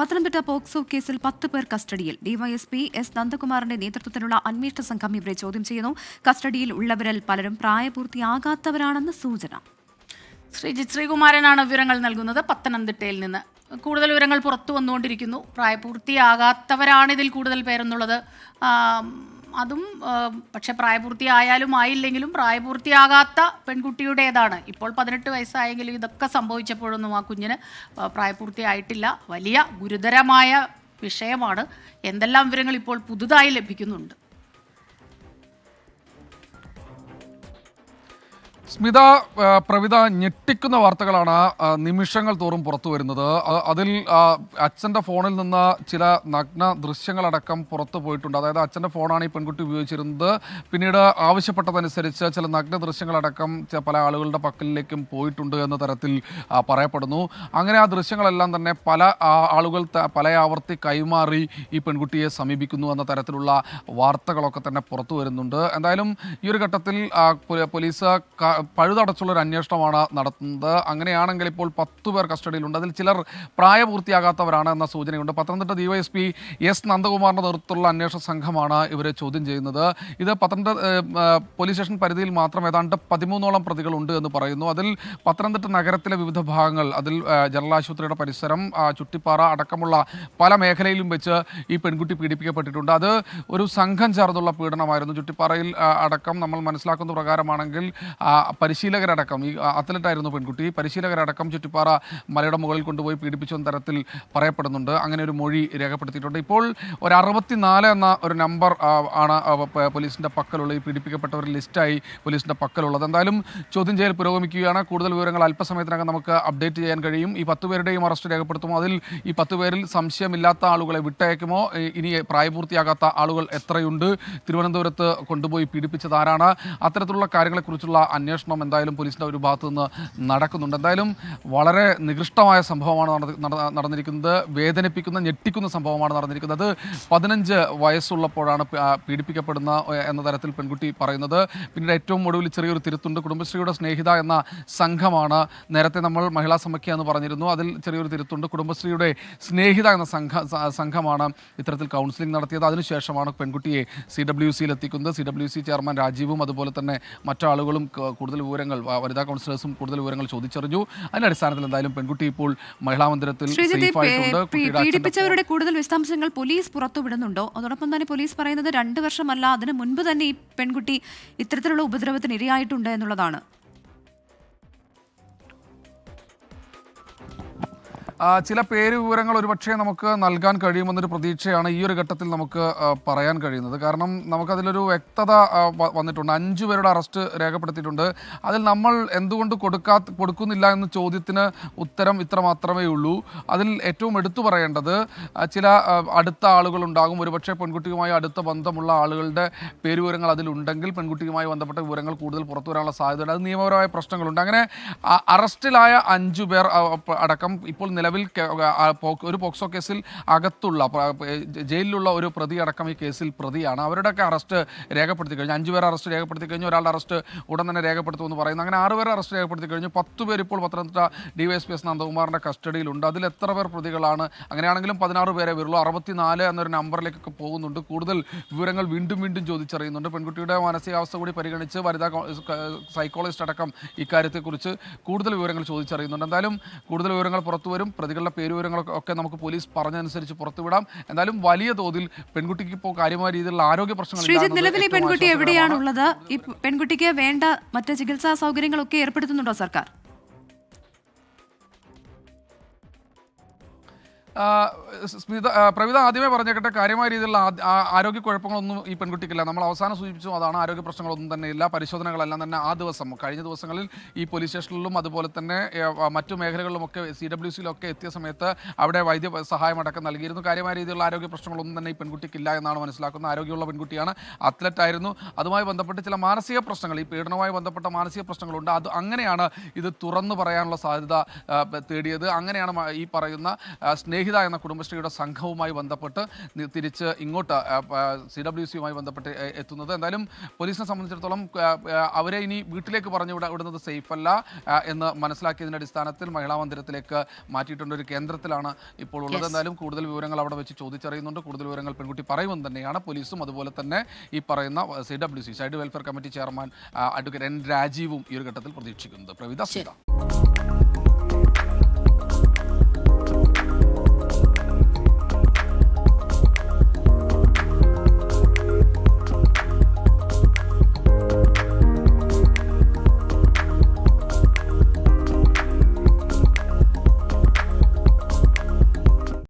Pathanamthitta POCSO കേസിൽ പത്ത് പേർ കസ്റ്റഡിയിൽ. ഡിവൈഎസ്പി എസ് നന്ദകുമാറിന്റെ നേതൃത്വത്തിലുള്ള അന്വേഷണ സംഘം ഇവരെ ചോദ്യം ചെയ്യുന്നു. കസ്റ്റഡിയിൽ ഉള്ളവരിൽ പലരും പ്രായപൂർത്തിയാകാത്തവരാണെന്ന് സൂചന. ശ്രീജിത് ശ്രീകുമാരനാണ് വിവരങ്ങൾ നൽകുന്നത്. പത്തനംതിട്ടയിൽ നിന്ന്. കൂടുതൽ വിവരങ്ങൾ പുറത്തു വന്നുകൊണ്ടിരിക്കുന്നു. പ്രായപൂർത്തിയാകാത്തവരാണ് ഇതിൽ കൂടുതൽ പേരെന്നുള്ളത്. അതും പക്ഷെ പ്രായപൂർത്തിയായാലും ആയില്ലെങ്കിലും പ്രായപൂർത്തിയാകാത്ത പെൺകുട്ടിയുടേതാണ്. ഇപ്പോൾ പതിനെട്ട് വയസ്സായെങ്കിലും ഇതൊക്കെ സംഭവിച്ചപ്പോഴൊന്നും ആ കുഞ്ഞിന് പ്രായപൂർത്തിയായിട്ടില്ല. വലിയ ഗുരുതരമായ വിഷയമാണ്. എന്തെല്ലാം വിവരങ്ങൾ ഇപ്പോൾ പുതുതായി ലഭിക്കുന്നുണ്ട്. സ്മിത പ്രവിത ഞെട്ടിക്കുന്ന വാർത്തകളാണ് നിമിഷങ്ങൾ തോറും പുറത്തു വരുന്നത്. അതിൽ അച്ഛന്റെ ഫോണിൽ നിന്ന് ചില നഗ്ന ദൃശ്യങ്ങളടക്കം പുറത്തു പോയിട്ടുണ്ട്. അതായത് അച്ഛന്റെ ഫോണാണ് ഈ പെൺകുട്ടി ഉപയോഗിച്ചിരുന്നത്. പിന്നീട് ആവശ്യപ്പെട്ടതനുസരിച്ച് ചില നഗ്ന ദൃശ്യങ്ങളടക്കം പല ആളുകളുടെ പക്കലിലേക്കും പോയിട്ടുണ്ട് എന്ന തരത്തിൽ പറയപ്പെടുന്നു. അങ്ങനെ ആ ദൃശ്യങ്ങളെല്ലാം തന്നെ പല ആളുകൾ പല ആവർത്തി കൈമാറി ഈ പെൺകുട്ടിയെ സമീപിക്കുന്നു എന്ന തരത്തിലുള്ള വാർത്തകളൊക്കെ തന്നെ പുറത്തു വരുന്നുണ്ട്. എന്തായാലും ഈ ഒരു ഘട്ടത്തിൽ പോലീസ് പഴുതടച്ചുള്ള ഒരു അന്വേഷണമാണ് നടത്തുന്നത്. അങ്ങനെയാണെങ്കിൽ ഇപ്പോൾ പത്ത് പേർ കസ്റ്റഡിയിലുണ്ട്. അതിൽ ചിലർ പ്രായപൂർത്തിയാകാത്തവരാണ് എന്ന സൂചനയുണ്ട്. പത്തനംതിട്ട ഡിവൈഎസ്പി എസ് നന്ദകുമാറിന്റെ നേതൃത്വത്തിലുള്ള അന്വേഷണ സംഘമാണ് ഇവരെ ചോദ്യം ചെയ്യുന്നത്. ഇത് പത്തനംതിട്ട പോലീസ് സ്റ്റേഷൻ പരിധിയിൽ മാത്രം ഏതാണ്ട് പതിമൂന്നോളം പ്രതികളുണ്ട് എന്ന് പറയുന്നു. അതിൽ പത്തനംതിട്ട നഗരത്തിലെ വിവിധ ഭാഗങ്ങൾ അതിൽ ജനറൽ ആശുപത്രിയുടെ പരിസരം ചുട്ടിപ്പാറ അടക്കമുള്ള പല മേഖലയിലും വെച്ച് ഈ പെൺകുട്ടി പീഡിപ്പിക്കപ്പെട്ടിട്ടുണ്ട്. അത് ഒരു സംഘം ചേർന്നുള്ള പീഡനമായിരുന്നു. ചുട്ടിപ്പാറയിൽ അടക്കം നമ്മൾ മനസ്സിലാക്കുന്ന പ്രകാരമാണെങ്കിൽ പരിശീലകരടക്കം ഈ അത്ലറ്റായിരുന്നു പെൺകുട്ടി. പരിശീലകരടക്കം ചുറ്റിപ്പാറ മലയുടെ മുകളിൽ കൊണ്ടുപോയി പീഡിപ്പിച്ചു എന്ന തരത്തിൽ പറയപ്പെടുന്നുണ്ട്. അങ്ങനെ ഒരു മൊഴി രേഖപ്പെടുത്തിയിട്ടുണ്ട്. ഇപ്പോൾ ഒരു അറുപത്തിനാല് എന്ന ഒരു നമ്പർ ആണ് പോലീസിന്റെ പക്കലുള്ള ഈ പീഡിപ്പിക്കപ്പെട്ടവർ ലിസ്റ്റായി പോലീസിന്റെ പക്കലുള്ളത്. എന്തായാലും ചോദ്യം ചെയ്യൽ പുരോഗമിക്കുകയാണ്. കൂടുതൽ വിവരങ്ങൾ അല്പസമയത്തിനകം നമുക്ക് അപ്ഡേറ്റ് ചെയ്യാൻ കഴിയും. ഈ പത്ത് പേരുടെയും അറസ്റ്റ് രേഖപ്പെടുത്തുമോ? അതിൽ ഈ പത്ത് പേരിൽ സംശയമില്ലാത്ത ആളുകളെ വിട്ടയക്കുമോ? ഇനി പ്രായപൂർത്തിയാകാത്ത ആളുകൾ എത്രയുണ്ട്? തിരുവനന്തപുരത്ത് കൊണ്ടുപോയി പീഡിപ്പിച്ചത് ആരാണ്? അത്തരത്തിലുള്ള കാര്യങ്ങളെക്കുറിച്ചുള്ള അന്വേഷണം എന്തായാലും പോലീസിന്റെ ഒരു ഭാഗത്തു നിന്ന് നടക്കുന്നുണ്ട്. എന്തായാലും വളരെ നികൃഷ്ടമായ സംഭവമാണ് നട- നട- നടന്നിരിക്കുന്നത്. വേദനിപ്പിക്കുന്ന ഞെട്ടിക്കുന്ന സംഭവമാണ് നടന്നിരിക്കുന്നത്. അത് പതിനഞ്ച് വയസ്സുള്ളപ്പോഴാണ് പീഡിപ്പിക്കപ്പെടുന്ന എന്ന തരത്തിൽ പെൺകുട്ടി പറയുന്നത്. പിന്നീട് ഏറ്റവും ഒടുവിൽ ചെറിയൊരു തിരുത്തുണ്ട്. കുടുംബശ്രീയുടെ സ്നേഹിത എന്ന സംഘമാണ് നേരത്തെ നമ്മൾ മഹിളാ സമഖ്യ എന്ന് പറഞ്ഞിരുന്നു. അതിൽ ചെറിയൊരു തിരുത്തുണ്ട്. കുടുംബശ്രീയുടെ സ്നേഹിത എന്ന സംഘ സംഘമാണ് ഇത്തരത്തിൽ കൗൺസിലിംഗ് നടത്തിയത്. അതിനുശേഷമാണ് പെൺകുട്ടിയെ സി ഡബ്ല്യു സിയിൽ എത്തിക്കുന്നത് സി ഡബ്ല്യു സി ചെയർമാൻ രാജീവും അതുപോലെ തന്നെ മറ്റാളുകളും കൂടുതൽ വിവരങ്ങൾ വനിതാ കൗൺസിലേഴ്സും കൂടുതൽ വിവരങ്ങൾ ചോദിച്ചറിഞ്ഞു. അതിന്റെ അടിസ്ഥാനത്തിൽ എന്തായാലും പെൺകുട്ടി ഇപ്പോൾ മഹിളാ മന്ദിരത്തിൽ പീഡിപ്പിച്ചവരുടെ കൂടുതൽ വിശദാംശങ്ങൾ പോലീസ് പുറത്തുവിടുന്നുണ്ടോ? അതോടൊപ്പം തന്നെ പോലീസ് പറയുന്നത് രണ്ട് വർഷമല്ല അതിനു മുൻപ് തന്നെ ഈ പെൺകുട്ടി ഇത്തരത്തിലുള്ള ഉപദ്രവത്തിന് ഇരയായിട്ടുണ്ട് എന്നുള്ളതാണ്. ചില പേര് വിവരങ്ങൾ ഒരുപക്ഷെ നമുക്ക് നൽകാൻ കഴിയുമെന്നൊരു പ്രതീക്ഷയാണ് ഈ ഒരു ഘട്ടത്തിൽ നമുക്ക് പറയാൻ കഴിയുന്നത്. കാരണം നമുക്കതിലൊരു വ്യക്തത വന്നിട്ടുണ്ട്. അഞ്ചു പേരുടെ അറസ്റ്റ് രേഖപ്പെടുത്തിയിട്ടുണ്ട്. അതിൽ നമ്മൾ എന്തുകൊണ്ട് കൊടുക്കാ കൊടുക്കുന്നില്ല എന്ന ചോദ്യത്തിന് ഉത്തരം ഇത്ര മാത്രമേ ഉള്ളൂ. അതിൽ ഏറ്റവും എടുത്തു പറയേണ്ടത് ചില അടുത്ത അടുത്ത ആളുകളുണ്ടാകും. ഒരുപക്ഷെ പെൺകുട്ടിയുമായി അടുത്ത ബന്ധമുള്ള ആളുകളുടെ പേര് വിവരങ്ങൾ അതിലുണ്ടെങ്കിൽ പെൺകുട്ടിയുമായി ബന്ധപ്പെട്ട വിവരങ്ങൾ കൂടുതൽ പുറത്തു വരാനുള്ള സാധ്യതയുണ്ട്. അത് നിയമപരമായ പ്രശ്നങ്ങളുണ്ട്. അങ്ങനെ അറസ്റ്റിലായ അഞ്ചു പേർ അടക്കം ഇപ്പോൾ നിലവിൽ പോ- ഒരു പോക്സോ കേസിൽ അകത്തുള്ള ജയിലിലുള്ള ഒരു പ്രതി അടക്കം ഈ കേസിൽ പ്രതിയാണ്. അവരുടെയൊക്കെ അറസ്റ്റ് രേഖപ്പെടുത്തി കഴിഞ്ഞു. അഞ്ചു പേർ അറസ്റ്റ് രേഖപ്പെടുത്തി കഴിഞ്ഞു. ഒരാളുടെ അറസ്റ്റ് ഉടൻ തന്നെ രേഖപ്പെടുത്തുമെന്ന് പറയുന്നു. അങ്ങനെ ആറ് പേരെ അറസ്റ്റ് രേഖപ്പെടുത്തി കഴിഞ്ഞു. പത്ത് പേർ ഇപ്പോൾ പത്തനംതിട്ട ഡിവൈഎസ്പി എസ് നന്ദകുമാറിന്റെ കസ്റ്റഡിയിലുണ്ട്. അതിൽ എത്ര പേർ പ്രതികളാണ്? അങ്ങനെയാണെങ്കിലും പതിനാറ് പേരെ വരുള്ളൂ. അറുപത്തിനാല് എന്നൊരു നമ്പറിലേക്കൊക്കെ പോകുന്നുണ്ട്. കൂടുതൽ വിവരങ്ങൾ വീണ്ടും വീണ്ടും ചോദിച്ചറിയുന്നുണ്ട്. പെൺകുട്ടിയുടെ മാനസികാവസ്ഥ കൂടി പരിഗണിച്ച് വനിതാ സൈക്കോളജിസ്റ്റ് അടക്കം ഇക്കാര്യത്തെക്കുറിച്ച് കൂടുതൽ വിവരങ്ങൾ ചോദിച്ചറിയുന്നുണ്ട്. എന്തായാലും കൂടുതൽ വിവരങ്ങൾ പുറത്തു വരും. പ്രതികളുടെ പേര് വിവരങ്ങളൊക്കെ ഒക്കെ നമുക്ക് പോലീസ് പറഞ്ഞതനുസരിച്ച് പുറത്തുവിടാം. എന്തായാലും വലിയ തോതിൽ പെൺകുട്ടിക്ക് ഇപ്പോൾ കാര്യമായ രീതിയിലുള്ള ആരോഗ്യ പ്രശ്നങ്ങൾ നിലവിലെ നിലവിൽ ഈ പെൺകുട്ടി. എവിടെയാണുള്ളത്? ഈ പെൺകുട്ടിക്ക് വേണ്ട മറ്റ് ചികിത്സാ സൗകര്യങ്ങളൊക്കെ ഏർപ്പെടുത്തുന്നുണ്ടോ സർക്കാർ? സ്മിത പ്രവിത ആദ്യമേ പറഞ്ഞേക്കട്ടെ കാര്യമായ രീതിയിലുള്ള ആദ്യ- ആരോഗ്യ കുഴപ്പങ്ങളൊന്നും ഈ പെൺകുട്ടിക്കില്ല. നമ്മൾ അവസാനം സൂചിപ്പിച്ചു അതാണ് ആരോഗ്യ പ്രശ്നങ്ങളൊന്നും തന്നെ ഇല്ല. പരിശോധനകളെല്ലാം തന്നെ ആ ദിവസം കഴിഞ്ഞ ദിവസങ്ങളിൽ ഈ പോലീസ് സ്റ്റേഷനിലും അതുപോലെ തന്നെ മറ്റു മേഖലകളിലുമൊക്കെ സി ഡബ്ല്യു സിയിലൊക്കെ എത്തിയ സമയത്ത് അവിടെ വൈദ്യ സഹായമടക്കം നൽകിയിരുന്നു. കാര്യമായ രീതിയിലുള്ള ആരോഗ്യ പ്രശ്നങ്ങളൊന്നും തന്നെ ഈ പെൺകുട്ടിക്കില്ല എന്നാണ് മനസ്സിലാക്കുന്നത്. ആരോഗ്യമുള്ള പെൺകുട്ടിയാണ് അത്ലറ്റ് ആയിരുന്നു അതുമായി ബന്ധപ്പെട്ട് ചില മാനസിക പ്രശ്നങ്ങൾ ഈ പീഡനവുമായി ബന്ധപ്പെട്ട മാനസിക പ്രശ്നങ്ങളുണ്ട്. അത് അങ്ങനെയാണ് ഇത് തുറന്നു പറയാനുള്ള സാധ്യത തേടിയത്. അങ്ങനെയാണ് ഈ പറയുന്ന സ്നേഹ സ്നേഹിത എന്ന കുടുംബശ്രീയുടെ സംഘവുമായി ബന്ധപ്പെട്ട് തിരിച്ച് ഇങ്ങോട്ട് സി ഡബ്ല്യു സിയുമായി ബന്ധപ്പെട്ട് എത്തുന്നത്. എന്തായാലും പോലീസിനെ സംബന്ധിച്ചിടത്തോളം അവരെ ഇനി വീട്ടിലേക്ക് പറഞ്ഞു വിട വിടുന്നത് സേഫ് അല്ല എന്ന് മനസ്സിലാക്കിയതിന്റെ അടിസ്ഥാനത്തിൽ മഹിളാ മന്ദിരത്തിലേക്ക് മാറ്റിയിട്ടുണ്ട് ഒരു കേന്ദ്രത്തിലാണ് ഇപ്പോൾ ഉള്ളത്. എന്തായാലും കൂടുതൽ വിവരങ്ങൾ അവിടെ വെച്ച് ചോദിച്ചറിയുന്നുണ്ട്. കൂടുതൽ വിവരങ്ങൾ പെൺകുട്ടി പറയുമെന്ന് തന്നെയാണ് പോലീസും. അതുപോലെ തന്നെ ഈ പറയുന്ന C W C side welfare committee chairman advocate N രാജീവും ഈ ഒരു ഘട്ടത്തിൽ പ്രതീക്ഷിക്കുന്നത്. പ്രവിത സീത.